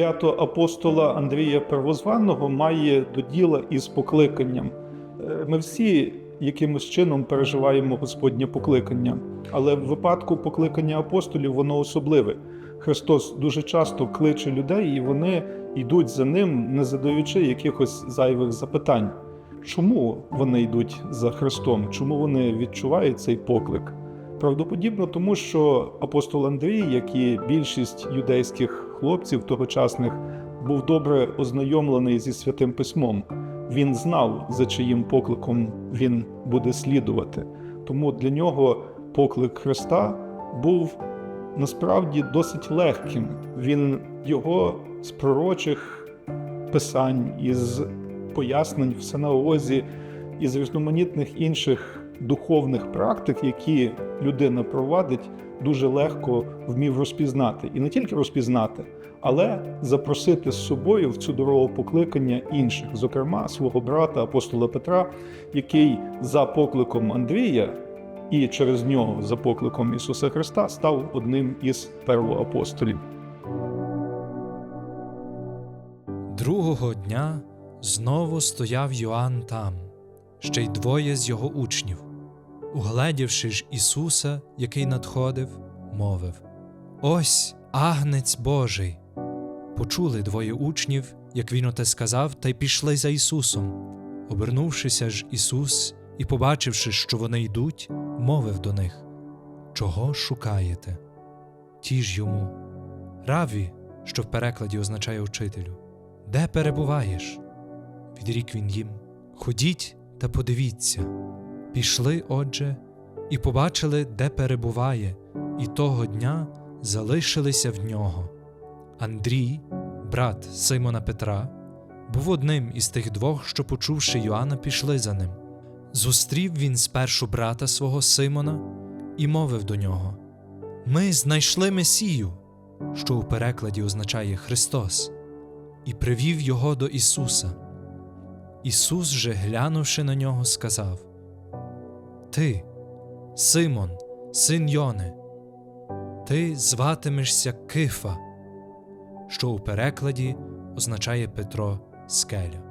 свято апостола Андрія Первозваного має до діла із покликанням. Е, Ми всі якимось чином переживаємо Господнє покликання, але в випадку покликання апостолів воно особливе. Христос дуже часто кличе людей, і вони йдуть за ним, не задаючи якихось зайвих запитань. Чому вони йдуть за Христом? Чому вони відчувають цей поклик? Правдоподібно, тому що апостол Андрій, як і більшість юдейських хлопців тогочасних, був добре ознайомлений зі святим письмом. Він знав, за чиїм покликом він буде слідувати. Тому для нього поклик Христа був насправді досить легким. Він його з пророчих писань, із пояснень в синагозі, із різноманітних інших духовних практик, які людина провадить, дуже легко вмів розпізнати. І не тільки розпізнати, але запросити з собою в цю дорогу покликання інших, зокрема свого брата апостола Петра, який за покликом Андрія і через нього за покликом Ісуса Христа став одним із первоапостолів. Другого дня знову стояв Йоанн там, ще й двоє з його учнів. Угледівши ж Ісуса, який надходив, мовив: Ось агнець Божий. Почули двоє учнів, як він оте сказав, та й пішли за Ісусом. Обернувшися ж Ісус і побачивши, що вони йдуть, мовив до них: Чого шукаєте? Ті ж йому, Раві, що в перекладі означає учителю, де перебуваєш? Відрік він їм: Ходіть та подивіться. Пішли, отже, і побачили, де перебуває, і того дня залишилися в нього. Андрій, брат Симона Петра, був одним із тих двох, що, почувши Йоанна, пішли за ним. Зустрів він спершу брата свого Симона і мовив до нього: Ми знайшли Месію, що у перекладі означає Христос, і привів його до Ісуса. Ісус же, глянувши на нього, сказав: Ти, Симон, син Йони, ти зватимешся Кифа, що у перекладі означає Петро Скеля.